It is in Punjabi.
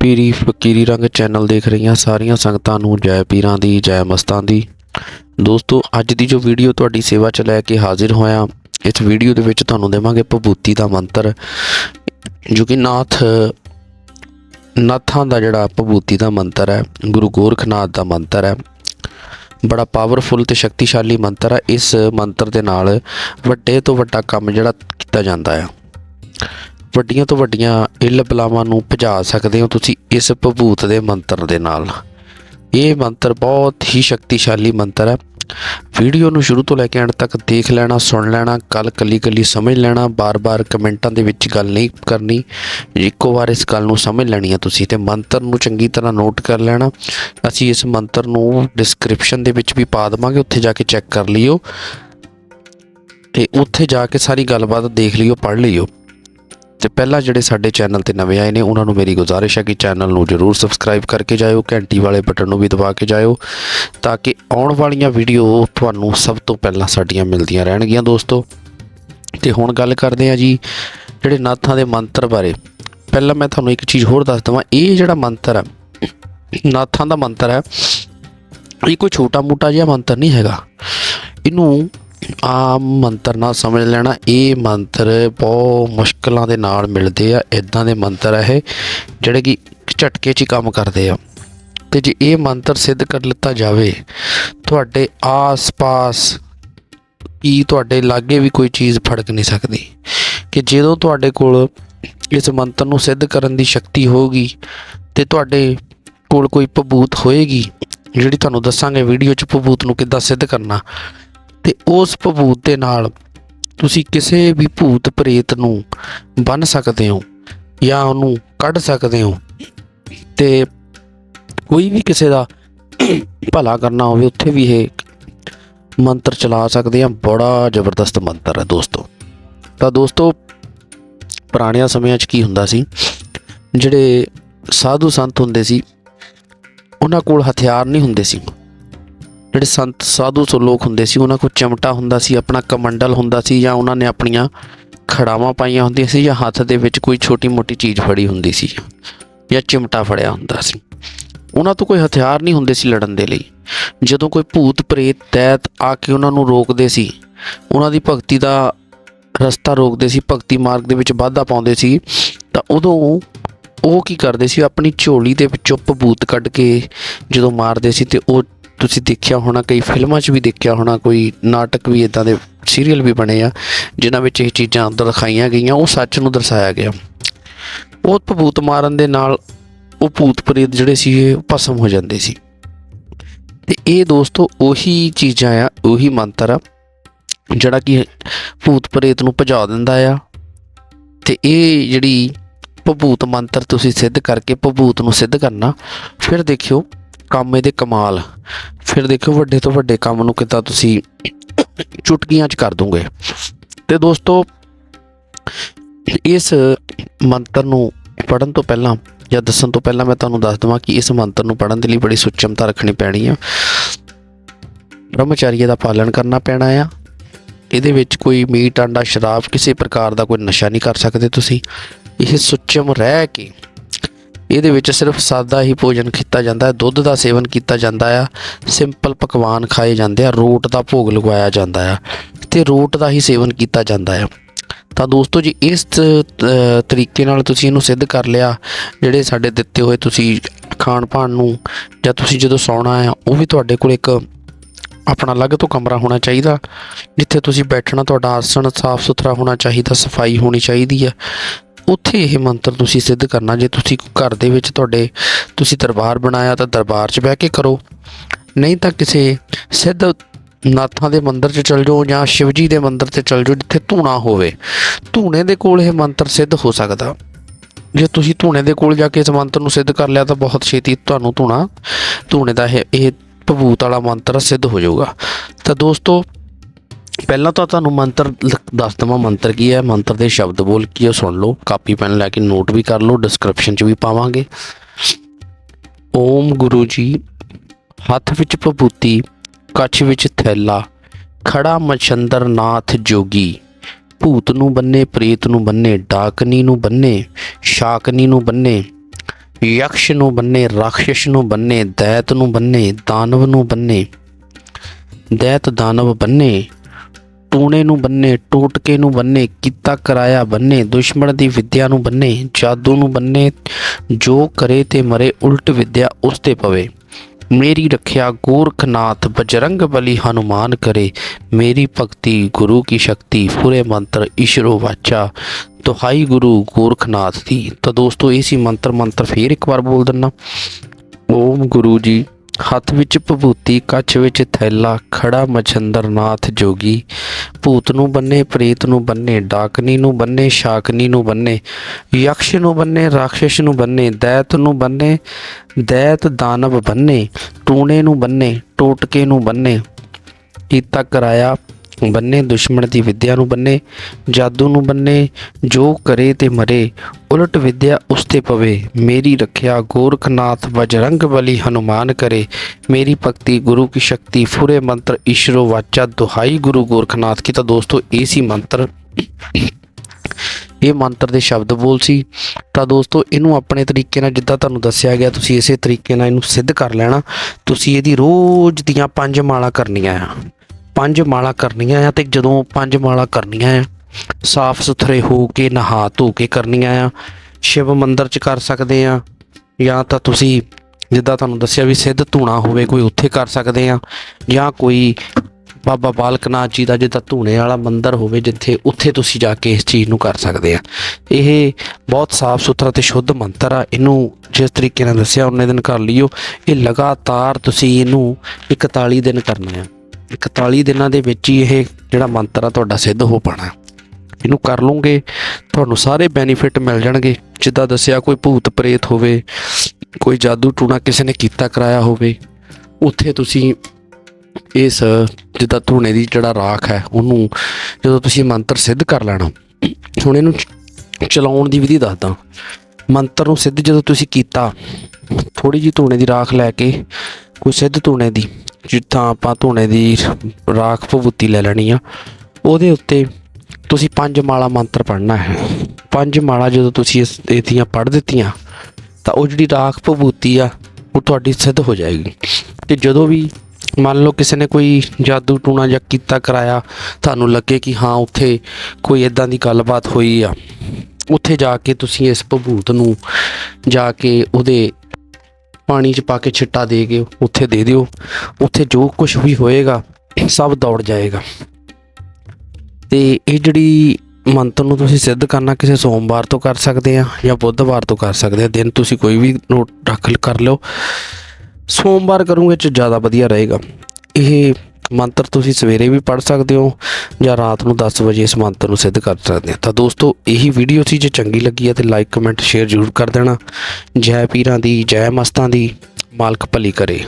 ਪੀਰੀ ਫਕੀਰੀ ਰੰਗ ਚੈਨਲ ਦੇਖ ਰਹੀਆਂ ਸਾਰੀਆਂ ਸੰਗਤਾਂ ਨੂੰ ਜੈ ਪੀਰਾਂ ਦੀ, ਜੈ ਮਸਤਾਂ ਦੀ। ਦੋਸਤੋ, ਅੱਜ ਦੀ ਜੋ ਵੀਡੀਓ ਤੁਹਾਡੀ ਸੇਵਾ 'ਚ ਲੈ ਕੇ ਹਾਜ਼ਰ ਹੋਇਆ, ਇਸ ਵੀਡੀਓ ਦੇ ਵਿੱਚ ਤੁਹਾਨੂੰ ਦੇਵਾਂਗੇ ਭਬੂਤੀ ਦਾ ਮੰਤਰ, ਜੋ ਕਿ ਨਾਥ, ਨਾਥਾਂ ਦਾ ਜਿਹੜਾ ਭਬੂਤੀ ਦਾ ਮੰਤਰ ਹੈ, ਗੁਰੂ ਗੋਰਖਨਾਥ ਦਾ ਮੰਤਰ ਹੈ। ਬੜਾ ਪਾਵਰਫੁਲ ਤੇ ਸ਼ਕਤੀਸ਼ਾਲੀ ਮੰਤਰ ਹੈ, ਇਸ ਮੰਤਰ ਦੇ ਨਾਲ ਵੱਡੇ ਤੋਂ ਵੱਡਾ ਕੰਮ ਜਿਹੜਾ ਕੀਤਾ ਜਾਂਦਾ ਹੈ। ਵੱਡੀਆਂ ਤੋਂ ਵੱਡੀਆਂ ਇੱਲ ਬਲਾਵਾਂ ਨੂੰ ਭਜਾ ਸਕਦੇ ਹੋ ਤੁਸੀਂ ਇਸ ਭਭੂਤ ਦੇ ਮੰਤਰ ਦੇ ਨਾਲ। ਇਹ ਮੰਤਰ ਬਹੁਤ ਹੀ ਸ਼ਕਤੀਸ਼ਾਲੀ ਮੰਤਰ ਹੈ। ਵੀਡੀਓ ਨੂੰ ਸ਼ੁਰੂ ਤੋਂ ਲੈ ਕੇ ਅੰਤ ਤੱਕ ਦੇਖ ਲੈਣਾ, ਸੁਣ ਲੈਣਾ ਗੱਲ ਕੱਲੀ ਕੱਲੀ ਸਮਝ ਲੈਣਾ, ਬਾਰ-ਬਾਰ ਕਮੈਂਟਾਂ ਦੇ ਵਿੱਚ ਗੱਲ ਨਹੀਂ ਕਰਨੀ। ਇੱਕੋ ਵਾਰ ਇਸ ਗੱਲ ਨੂੰ ਸਮਝ ਲੈਣੀ ਹੈ ਤੁਸੀਂ ਤੇ ਮੰਤਰ ਨੂੰ ਚੰਗੀ ਤਰ੍ਹਾਂ ਨੋਟ ਕਰ ਲੈਣਾ। ਅਸੀਂ ਇਸ ਮੰਤਰ ਨੂੰ ਡਿਸਕ੍ਰਿਪਸ਼ਨ ਦੇ ਵਿੱਚ ਵੀ ਪਾ ਦੇਵਾਂਗੇ, ਉੱਥੇ ਜਾ ਕੇ ਚੈੱਕ ਕਰ ਲਿਓ। ਤੇ ਉੱਥੇ ਜਾ ਕੇ ਸਾਰੀ ਗੱਲਬਾਤ ਦੇਖ ਲਿਓ, ਪੜ੍ਹ ਲਿਓ। ਤੇ ਪਹਿਲਾਂ ਜਿਹੜੇ ਸਾਡੇ ਚੈਨਲ ਤੇ ਨਵੇਂ ਆਏ ਨੇ, ਉਹਨਾਂ ਨੂੰ ਮੇਰੀ ਗੁਜ਼ਾਰਿਸ਼ ਹੈ ਕਿ ਚੈਨਲ ਨੂੰ ਜਰੂਰ ਸਬਸਕ੍ਰਾਈਬ ਕਰਕੇ ਜਾਇਓ, ਘੰਟੀ ਵਾਲੇ ਬਟਨ ਨੂੰ ਵੀ ਦਬਾ ਕੇ ਜਾਇਓ, ਤਾਂ ਕਿ ਆਉਣ ਵਾਲੀਆਂ ਵੀਡੀਓ ਤੁਹਾਨੂੰ ਸਭ ਤੋਂ ਪਹਿਲਾਂ ਸਾਡੀਆਂ ਮਿਲਦੀਆਂ ਰਹਿਣਗੀਆਂ ਦੋਸਤੋ। ਤੇ ਹੁਣ ਗੱਲ ਕਰਦੇ ਆ ਜੀ, ਜਿਹੜੇ ਨਾਥਾਂ ਦੇ ਮੰਤਰ ਬਾਰੇ। ਪਹਿਲਾਂ ਮੈਂ ਤੁਹਾਨੂੰ ਇੱਕ ਚੀਜ਼ ਹੋਰ ਦੱਸ ਦਵਾਂ, ਇਹ ਜਿਹੜਾ ਮੰਤਰ ਹੈ, ਨਾਥਾਂ ਦਾ ਮੰਤਰ ਹੈ, ਇਹ ਕੋਈ ਛੋਟਾ ਮੋਟਾ ਜਿਹਾ ਮੰਤਰ ਨਹੀਂ ਹੈਗਾ। ਇਹਨੂੰ ਆਮ ਮੰਤਰ ਨਾ ਸਮਝ ਲੈਣਾ, ਇਹ ਮੰਤਰ ਬਹੁਤ ਮੁਸ਼ਕਲਾਂ ਦੇ ਨਾਲ ਮਿਲਦੇ ਆ ਇਦਾਂ ਦੇ ਮੰਤਰ ਆ ਇਹ, ਜਿਹੜੇ ਕਿ ਝਟਕੇ 'ਚ ਹੀ ਕੰਮ ਕਰਦੇ ਆ। ਤੇ ਜੇ ਇਹ ਮੰਤਰ ਸਿੱਧ ਕਰ ਲਿੱਤਾ ਜਾਵੇ, ਤੁਹਾਡੇ ਆਸ-ਪਾਸ ਕੀ ਤੁਹਾਡੇ ਲਾਗੇ ਵੀ ਕੋਈ ਚੀਜ਼ ਫੜਕ ਨਹੀਂ ਸਕਦੀ। ਕਿ ਜਦੋਂ ਤੁਹਾਡੇ ਕੋਲ ਇਸ ਮੰਤਰ ਨੂੰ ਸਿੱਧ ਕਰਨ ਦੀ ਸ਼ਕਤੀ ਹੋਊਗੀ, ਤੇ ਤੁਹਾਡੇ ਕੋਲ ਕੋਈ ਭਬੂਤ ਹੋਏਗੀ, ਜਿਹੜੀ ਤੁਹਾਨੂੰ ਦੱਸਾਂਗੇ ਵੀਡੀਓ 'ਚ ਭਬੂਤ ਨੂੰ ਕਿੱਦਾਂ ਸਿੱਧ ਕਰਨਾ ਤੇ ਉਸ ਭਬੂਤ ਦੇ ਨਾਲ ਤੁਸੀਂ ਕਿਸੇ ਵੀ ਭੂਤ ਪ੍ਰੇਤ ਨੂੰ ਬੰਨ ਸਕਦੇ ਹੋ ਜਾਂ ਉਹਨੂੰ ਕੱਢ ਸਕਦੇ ਹੋ ਤੇ ਕੋਈ ਵੀ ਕਿਸੇ ਦਾ ਭਲਾ ਕਰਨਾ ਹੋਵੇ, ਉੱਥੇ ਵੀ ਇਹ ਮੰਤਰ ਚਲਾ ਸਕਦੇ ਆ। ਬੜਾ ਜ਼ਬਰਦਸਤ ਮੰਤਰ ਹੈ ਦੋਸਤੋ। ਤਾਂ ਦੋਸਤੋ, ਪੁਰਾਣਿਆਂ ਸਮਿਆਂ 'ਚ ਕੀ ਹੁੰਦਾ ਸੀ? ਜਿਹੜੇ ਸਾਧੂ ਸੰਤ ਹੁੰਦੇ ਸੀ, ਉਹਨਾਂ ਕੋਲ ਹਥਿਆਰ ਨਹੀਂ ਹੁੰਦੇ ਸੀ। ਜਿਹੜੇ ਸੰਤ ਸਾਧੂ ਸੋ ਲੋਕ ਹੁੰਦੇ ਸੀ, ਉਹਨਾਂ ਕੋਲ ਚਮਟਾ ਹੁੰਦਾ ਸੀ, ਆਪਣਾ ਕਮੰਡਲ ਹੁੰਦਾ ਸੀ ਜਾਂ ਉਹਨਾਂ ਨੇ ਆਪਣੀਆਂ ਖੜਾਵਾਂ ਪਾਈਆਂ ਹੁੰਦੀਆਂ ਸੀ ਜਾਂ ਹੱਥ ਦੇ ਵਿੱਚ ਕੋਈ ਛੋਟੀ-ਮੋਟੀ ਚੀਜ਼ ਫੜੀ ਹੁੰਦੀ ਸੀ ਜਾਂ ਚਿਮਟਾ ਫੜਿਆ ਹੁੰਦਾ ਸੀ। ਉਹਨਾਂ ਤੋਂ ਕੋਈ ਹਥਿਆਰ ਨਹੀਂ ਹੁੰਦੇ ਸੀ ਲੜਨ ਦੇ ਲਈ। ਜਦੋਂ ਕੋਈ ਭੂਤ, ਪ੍ਰੇਤ, ਦੈਤ ਆ ਕੇ ਉਹਨਾਂ ਨੂੰ ਰੋਕਦੇ ਸੀ, ਉਹਨਾਂ ਦੀ ਭਗਤੀ ਦਾ ਰਸਤਾ ਰੋਕਦੇ ਸੀ, ਭਗਤੀ ਮਾਰਗ ਦੇ ਵਿੱਚ ਵਾਧਾ ਪਾਉਂਦੇ ਸੀ, ਤਾਂ ਉਦੋਂ ਉਹ ਕੀ ਕਰਦੇ ਸੀ, ਆਪਣੀ ਝੋਲੀ ਦੇ ਵਿੱਚੋਂ ਭਬੂਤ ਕੱਢ ਕੇ ਜਦੋਂ ਮਾਰਦੇ ਸੀ ਤੇ ਉਹ ਤੁਸੀਂ ਦੇਖਿਆ ਹੋਣਾ, ਕਈ ਫਿਲਮਾਂ 'ਚ ਵੀ ਦੇਖਿਆ ਹੋਣਾ, ਕੋਈ ਨਾਟਕ ਵੀ ਇਦਾਂ ਦੇ ਸੀਰੀਅਲ ਵੀ ਬਣੇ ਆ, ਜਿਨ੍ਹਾਂ ਵਿੱਚ ਇਹ ਚੀਜ਼ਾਂ ਦਿਖਾਈਆਂ ਗਈਆਂ, ਉਹ ਸੱਚ ਨੂੰ ਦਰਸਾਇਆ ਗਿਆ। ਉਹ ਭਬੂਤ ਮਾਰਨ ਦੇ ਨਾਲ ਉਹ ਭੂਤ ਪ੍ਰੇਤ ਜਿਹੜੇ ਸੀ, ਇਹ ਭਸਮ ਹੋ ਜਾਂਦੇ ਸੀ। ਤੇ ਇਹ ਦੋਸਤੋ ਉਹੀ ਚੀਜ਼ਾਂ ਆ, ਉਹੀ ਮੰਤਰ ਆ, ਜਿਹੜਾ ਕਿ ਭੂਤ ਪ੍ਰੇਤ ਨੂੰ ਭਜਾ ਦਿੰਦਾ ਆ। ਤੇ ਇਹ ਜਿਹੜੀ ਭਬੂਤ ਮੰਤਰ ਤੁਸੀਂ ਸਿੱਧ ਕਰਕੇ ਭਬੂਤ ਨੂੰ ਸਿੱਧ ਕਰਨਾ, ਫਿਰ ਦੇਖਿਓ ਕੰਮ ਇਹਦੇ ਕਮਾਲ। ਫਿਰ ਦੇਖਿਓ ਵੱਡੇ ਤੋਂ ਵੱਡੇ ਕੰਮ ਨੂੰ ਕਿੱਦਾਂ ਤੁਸੀਂ ਚੁਟਕੀਆਂ 'ਚ ਕਰ ਦੋਗੇ। ਤੇ ਦੋਸਤੋ, ਇਸ ਮੰਤਰ ਨੂੰ ਪੜਨ ਤੋਂ ਪਹਿਲਾਂ ਜਾਂ ਦੱਸਣ ਤੋਂ ਪਹਿਲਾਂ ਮੈਂ ਤੁਹਾਨੂੰ ਦੱਸ ਦਵਾਂ ਕਿ ਇਸ ਮੰਤਰ ਨੂੰ ਪੜਨ ਦੇ ਲਈ ਬੜੀ ਸੁਚਮਤਾ ਰੱਖਣੀ ਪੈਣੀ ਆ। ਬ੍ਰਹਮਚਾਰੀ ਦਾ ਪਾਲਣ ਕਰਨਾ ਪੈਣਾ ਆ। ਇਹਦੇ ਵਿੱਚ ਕੋਈ ਮੀਟ ਆਂਡਾ ਸ਼ਰਾਬ ਕਿਸੇ ਪ੍ਰਕਾਰ ਦਾ ਕੋਈ ਨਸ਼ਾ ਨਹੀਂ ਕਰ ਸਕਦੇ ਤੁਸੀਂ। ਇਹ ਸੁਚਮ ਰਹਿ ਕੇ ਇਹਦੇ ਵਿੱਚ ਸਿਰਫ ਸਾਦਾ ਹੀ ਭੋਜਨ ਕੀਤਾ ਜਾਂਦਾ ਹੈ, ਦੁੱਧ ਦਾ ਸੇਵਨ ਕੀਤਾ ਜਾਂਦਾ ਆ ਸਿੰਪਲ ਪਕਵਾਨ ਖਾਏ ਜਾਂਦੇ ਆ, ਰੋਟ ਦਾ ਭੋਗ ਲਗਵਾਇਆ ਜਾਂਦਾ ਆ, ਤੇ ਰੋਟ ਦਾ ਹੀ ਸੇਵਨ ਕੀਤਾ ਜਾਂਦਾ ਆ। ਤਾਂ ਦੋਸਤੋ ਜੀ, ਇਸ ਤਰੀਕੇ ਨਾਲ ਤੁਸੀਂ ਇਹਨੂੰ ਸਿੱਧ ਕਰ ਲਿਆ, ਜਿਹੜੇ ਸਾਡੇ ਦਿੱਤੇ ਹੋਏ ਤੁਸੀਂ ਖਾਣ ਪਾਣ ਨੂੰ, ਜਾਂ ਤੁਸੀਂ ਜਦੋਂ ਸੌਣਾ ਆ, ਉਹ ਵੀ ਤੁਹਾਡੇ ਕੋਲ ਇੱਕ ਆਪਣਾ ਅਲੱਗ ਤੋਂ ਕਮਰਾ ਹੋਣਾ ਚਾਹੀਦਾ, ਜਿੱਥੇ ਤੁਸੀਂ ਬੈਠਣਾ, ਤੁਹਾਡਾ ਆਸਣ ਸਾਫ਼ ਸੁਥਰਾ ਹੋਣਾ ਚਾਹੀਦਾ, ਸਫ਼ਾਈ ਹੋਣੀ ਚਾਹੀਦੀ ਆ। ਉੱਥੇ ਇਹ ਮੰਤਰ ਤੁਸੀਂ ਸਿੱਧ ਕਰਨਾ, ਜੇ ਤੁਸੀਂ ਘਰ ਦੇ ਵਿੱਚ ਤੁਹਾਡੇ ਤੁਸੀਂ ਦਰਬਾਰ ਬਣਾਇਆ ਤਾਂ ਦਰਬਾਰ 'ਚ ਬਹਿ ਕੇ ਕਰੋ। ਨਹੀਂ ਤਾਂ ਕਿਸੇ ਸਿੱਧ ਨਾਥਾਂ ਦੇ ਮੰਦਿਰ 'ਚ ਚਲ ਜਾਓ ਜਾਂ ਸ਼ਿਵਜੀ ਦੇ ਮੰਦਿਰ 'ਤੇ ਚਲ ਜਾਓ ਜਿੱਥੇ ਧੂਣਾ ਹੋਵੇ। ਧੂਣੇ ਦੇ ਕੋਲ ਇਹ ਮੰਤਰ ਸਿੱਧ ਹੋ ਸਕਦਾ। ਜੇ ਤੁਸੀਂ ਧੂਣੇ ਦੇ ਕੋਲ ਜਾ ਕੇ ਇਸ ਮੰਤਰ ਨੂੰ ਸਿੱਧ ਕਰ ਲਿਆ ਤਾਂ ਬਹੁਤ ਛੇਤੀ ਤੁਹਾਨੂੰ ਧੂਣਾ, ਧੂਣੇ ਦਾ ਇਹ ਇਹ ਭਬੂਤ ਵਾਲਾ ਮੰਤਰ ਸਿੱਧ ਹੋ ਜਾਊਗਾ। ਤਾਂ ਦੋਸਤੋ ਪਹਿਲਾਂ ਤਾਂ ਤੁਹਾਨੂੰ ਮੰਤਰ ਦੱਸ ਦਵਾਂ, ਮੰਤਰ ਕੀ ਹੈ? ਮੰਤਰ ਦੇ ਸ਼ਬਦ ਬੋਲ ਕੀ ਹੈ ਸੁਣ ਲਓ। ਕਾਪੀ, ਪੈਨ ਲੈ ਕੇ ਨੋਟ ਵੀ ਕਰ ਲਓ ਡਿਸਕ੍ਰਿਪਸ਼ਨ 'ਚ ਵੀ ਪਾਵਾਂਗੇ। ਓਮ ਗੁਰੂ ਜੀ ਹੱਥ ਵਿੱਚ ਭਬੂਤੀ, ਕੱਛ ਵਿੱਚ ਥੈਲਾ, ਖੜਾ ਮਛੰਦਰ ਨਾਥ ਜੋਗੀ। ਭੂਤ ਨੂੰ ਬੰਨੇ, ਪ੍ਰੇਤ ਨੂੰ ਬੰਨੇ, ਡਾਕਨੀ ਨੂੰ ਬੰਨੇ, ਸ਼ਾਕਨੀ ਨੂੰ ਬੰਨੇ, ਯਕਸ਼ ਨੂੰ ਬੰਨੇ, ਰਾਖਸ਼ ਨੂੰ ਬੰਨੇ, ਦੈਤ ਨੂੰ ਬੰਨੇ, ਦਾਨਵ ਨੂੰ ਬੰਨੇ। ਦੈਤ ਦਾਨਵ ਬੰਨੇ ਟੂਣੇ ਨੂੰ ਬੰਨੇ, ਟੋਟਕੇ ਨੂੰ ਬੰਨੇ, ਕੀਤਾ ਕਰਾਇਆ ਬੰਨੇ, ਦੁਸ਼ਮਣ ਦੀ ਵਿਦਿਆ ਨੂੰ ਬੰਨੇ, ਜਾਦੂ ਨੂੰ ਬੰਨੇ, ਜੋ ਕਰੇ ਤੇ ਮਰੇ, ਉਲਟ ਵਿਦਿਆ ਉਸ ਤੇ ਪਵੇ। ਮੇਰੀ ਰੱਖਿਆ ਗੋਰਖਨਾਥ, ਬਜਰੰਗ ਬਲੀ ਹਨੂਮਾਨ ਕਰੇ। ਮੇਰੀ ਭਗਤੀ ਗੁਰੂ ਕੀ ਸ਼ਕਤੀ, ਪੂਰੇ ਮੰਤਰ ਈਸ਼ਰੋ ਵਾਚਾ। ਦੁਹਾਈ ਗੁਰੂ ਗੋਰਖਨਾਥ ਦੀ। ਤਾਂ ਦੋਸਤੋ, ਇਹ ਸੀ ਮੰਤਰ ਮੰਤਰ ਫੇਰ ਇੱਕ ਵਾਰ ਬੋਲ ਦਿੰਨਾ। ਓਮ ਗੁਰੂ ਜੀ। ਹੱਥ ਵਿੱਚ ਭਭੂਤੀ ਕੱਛ ਵਿੱਚ ਥੈਲਾ ਖੜਾ ਮਛੰਦਰਨਾਥ ਜੋਗੀ। ਭੂਤ ਨੂੰ ਬੰਨੇ, ਪ੍ਰੇਤ ਨੂੰ ਬੰਨੇ, ਡਾਕਨੀ ਨੂੰ ਬੰਨੇ, ਸ਼ਾਕਨੀ ਨੂੰ ਬੰਨੇ, ਯਕਸ਼ ਨੂੰ ਬੰਨੇ ਰਾਖਸ਼ ਨੂੰ ਬੰਨੇ, ਦੈਤ ਨੂੰ ਬੰਨੇ, ਦੈਤ ਦਾਨਵ ਬੰਨੇ, ਟੂਣੇ ਨੂੰ ਬੰਨੇ, ਟੋਟਕੇ ਨੂੰ ਬੰਨੇ। ਕੀਤਾ ਕਰਾਇਆ ਬੰਨੇ, ਦੁਸ਼ਮਣ ਦੀ ਵਿਦਿਆ ਨੂੰ ਬੰਨੇ, ਜਾਦੂ ਨੂੰ ਬੰਨੇ, ਜੋ ਕਰੇ ਤੇ ਮਰੇ, ਉਲਟ ਵਿਦਿਆ ਉਸ ਤੇ ਪਵੇ। ਮੇਰੀ ਰੱਖਿਆ ਗੋਰਖਨਾਥ ਬਜਰੰਗ ਬਲੀ ਹਨੂਮਾਨ ਕਰੇ। ਮੇਰੀ ਭਗਤੀ ਗੁਰੂ ਕੀ ਸ਼ਕਤੀ ਫੁਰੇ ਮੰਤਰ ਈਸ਼ਰੋ ਵਾਚਾ ਦੁਹਾਈ ਗੁਰੂ ਗੋਰਖਨਾਥ ਕੀ ਤਾਂ ਦੋਸਤੋ, ਇਹ ਸੀ ਮੰਤਰ। ਇਹ ਮੰਤਰ ਦੇ ਸ਼ਬਦ ਬੋਲ ਸੀ। ਤਾਂ ਦੋਸਤੋ, ਇਹਨੂੰ ਆਪਣੇ ਤਰੀਕੇ ਨਾਲ ਜਿੱਦਾਂ ਤੁਹਾਨੂੰ ਦੱਸਿਆ ਗਿਆ, ਤੁਸੀਂ ਇਸੇ ਤਰੀਕੇ ਨਾਲ ਇਹਨੂੰ ਸਿੱਧ ਕਰ ਲੈਣਾ। ਤੁਸੀਂ ਇਹਦੀ ਰੋਜ਼ ਦੀਆਂ ਪੰਜ ਮਾਲਾ ਕਰਨੀਆਂ ਆ। ਪੰਜ ਮਾਲਾ ਕਰਨੀਆਂ ਆ ਤੇ ਜਦੋਂ ਪੰਜ ਮਾਲਾ ਕਰਨੀਆਂ ਆ, ਸਾਫ਼ ਸੁਥਰੇ ਹੋ ਕੇ, ਨਹਾ ਧੋ ਕੇ ਕਰਨੀਆਂ ਆ, ਸ਼ਿਵ ਮੰਦਰ ਚ ਕਰ ਸਕਦੇ ਆ, ਜਾਂ ਤਾਂ ਤੁਸੀਂ ਜਿੱਦਾਂ ਤੁਹਾਨੂੰ ਦੱਸਿਆ ਵੀ ਸਿੱਧ ਧੂਣਾ ਹੋਵੇ, ਕੋਈ ਉੱਥੇ ਕਰ ਸਕਦੇ ਆ, ਜਾਂ ਕੋਈ ਬਾਬਾ ਬਾਲਕ ਨਾਥ ਜੀ ਦਾ ਜਿੱਦਾਂ ਧੂਣੇ ਵਾਲਾ ਮੰਦਿਰ ਹੋਵੇ, ਜਿੱਥੇ ਉੱਥੇ ਤੁਸੀਂ ਜਾ ਕੇ ਇਸ ਚੀਜ਼ ਨੂੰ ਕਰ ਸਕਦੇ ਆ। ਇਹ ਬਹੁਤ ਸਾਫ਼ ਸੁਥਰਾ ਤੇ ਸ਼ੁੱਧ ਮੰਤਰ ਆ, ਇਹਨੂੰ ਜਿਸ ਤਰੀਕੇ ਨਾਲ ਦੱਸਿਆ, ਉਹਨੇ ਦਿਨ ਕਰ ਲਿਓ, ਇਹ ਲਗਾਤਾਰ ਤੁਸੀਂ ਇਹਨੂੰ 41 ਦਿਨ ਕਰਨਾ ਆ। 41 ਦਿਨਾਂ ਦੇ ਵਿੱਚ ਹੀ ਇਹ ਜਿਹੜਾ ਮੰਤਰ ਆ ਤੁਹਾਡਾ ਸਿੱਧ ਹੋ ਪਾਣਾ ਇਹਨੂੰ ਕਰ ਲਓਗੇ, ਤੁਹਾਨੂੰ ਸਾਰੇ ਬੈਨੀਫਿਟ ਮਿਲ ਜਾਣਗੇ। ਜਿੱਦਾਂ ਦੱਸਿਆ ਕੋਈ ਭੂਤ ਪ੍ਰੇਤ ਹੋਵੇ, ਕੋਈ ਜਾਦੂ ਟੂਣਾ ਕਿਸੇ ਨੇ ਕੀਤਾ ਕਰਾਇਆ ਹੋਵੇ, ਉੱਥੇ ਤੁਸੀਂ ਇਸ ਜਿੱਦਾਂ ਧੂਣੇ ਦੀ ਜਿਹੜਾ ਰਾਖ ਹੈ, ਉਹਨੂੰ ਜਦੋਂ ਤੁਸੀਂ ਮੰਤਰ ਸਿੱਧ ਕਰ ਲੈਣਾ। ਹੁਣ ਇਹਨੂੰ ਚਲਾਉਣ ਦੀ ਵਿਧੀ ਦੱਸਦਾ। ਮੰਤਰ ਨੂੰ ਸਿੱਧ ਜਦੋਂ ਤੁਸੀਂ ਕੀਤਾ ਥੋੜੀ ਜਿਹੀ ਧੂਣੇ ਦੀ ਰਾਖ ਲੈ ਕੇ, ਕੋਈ ਸਿੱਧ ਧੂਣੇ ਦੀ ਜਿੱਥਾਂ ਆਪਾਂ ਧੂਣੇ ਦੀ ਰਾਖ ਭਭੂਤੀ ਲੈ ਲੈਣੀ ਆ, ਉਹਦੇ ਉੱਤੇ ਤੁਸੀਂ ਪੰਜ ਮਾਲਾ ਮੰਤਰ ਪੜ੍ਹਨਾ ਹੈ। ਪੰਜ ਮਾਲਾ ਜਦੋਂ ਤੁਸੀਂ ਇਸ ਇਹਦੀਆਂ ਪੜ੍ਹ ਦਿੱਤੀਆਂ, ਤਾਂ ਉਹ ਜਿਹੜੀ ਰਾਖ ਭਭੂਤੀ ਆ, ਉਹ ਤੁਹਾਡੀ ਸਿੱਧ ਹੋ ਜਾਏਗੀ। ਤੇ ਜਦੋਂ ਵੀ ਮੰਨ ਲਓ ਕਿਸੇ ਨੇ ਕੋਈ ਜਾਦੂ ਟੂਣਾ ਜਾਂ ਕੀਤਾ ਕਰਾਇਆ, ਤੁਹਾਨੂੰ ਲੱਗੇ ਕਿ ਹਾਂ, ਉੱਥੇ ਕੋਈ ਇਦਾਂ ਦੀ ਗੱਲਬਾਤ ਹੋਈ ਆ, ਉੱਥੇ ਜਾ ਕੇ ਤੁਸੀਂ ਇਸ ਭਭੂਤ ਨੂੰ ਜਾ ਕੇ ਉਹਦੇ ਪਾਣੀ 'ਚ ਪਾ ਕੇ ਛਿੱਟਾ ਦੇ ਕੇ ਉੱਥੇ ਦੇ ਦਿਓ। ਉੱਥੇ ਜੋ ਕੁਝ ਵੀ ਹੋਏਗਾ, ਸਭ ਦੌੜ ਜਾਏਗਾ। ਤੇ ਇਹ ਜਿਹੜੀ ਮੰਤਰ ਨੂੰ ਤੁਸੀਂ ਸਿੱਧ ਕਰਨਾ, ਕਿਸੇ ਸੋਮਵਾਰ ਤੋਂ ਕਰ ਸਕਦੇ ਆ ਜਾਂ ਬੁੱਧਵਾਰ ਤੋਂ ਕਰ ਸਕਦੇ ਆ, ਦਿਨ ਤੁਸੀਂ ਕੋਈ ਵੀ ਨੋਟ ਰੱਖ ਕਰ ਲਓ। ਸੋਮਵਾਰ ਕਰੋਗੇ ਚ ਜ਼ਿਆਦਾ ਵਧੀਆ ਰਹੇਗਾ। ਇਹ ਮੰਤਰ ਤੁਸੀਂ ਸਵੇਰੇ ਵੀ ਪੜ ਸਕਦੇ ਹੋ ਜਾਂ ਰਾਤ ਨੂੰ 10 ਵਜੇ ਇਸ ਮੰਤਰ ਨੂੰ ਸਿੱਧ ਕਰ ਸਕਦੇ ਹੋ। ਤਾਂ ਦੋਸਤੋ, ਇਹੀ ਵੀਡੀਓ ਸੀ ਜੇ ਚੰਗੀ ਲੱਗੀ ਹੈ ਤੇ ਲਾਈਕ ਕਮੈਂਟ ਸ਼ੇਅਰ ਜ਼ਰੂਰ ਕਰ ਦੇਣਾ। ਜੈ ਪੀਰਾਂ ਦੀ, ਜੈ ਮਸਤਾਂ ਦੀ, ਮਾਲਕ ਭਲੀ ਕਰੇ।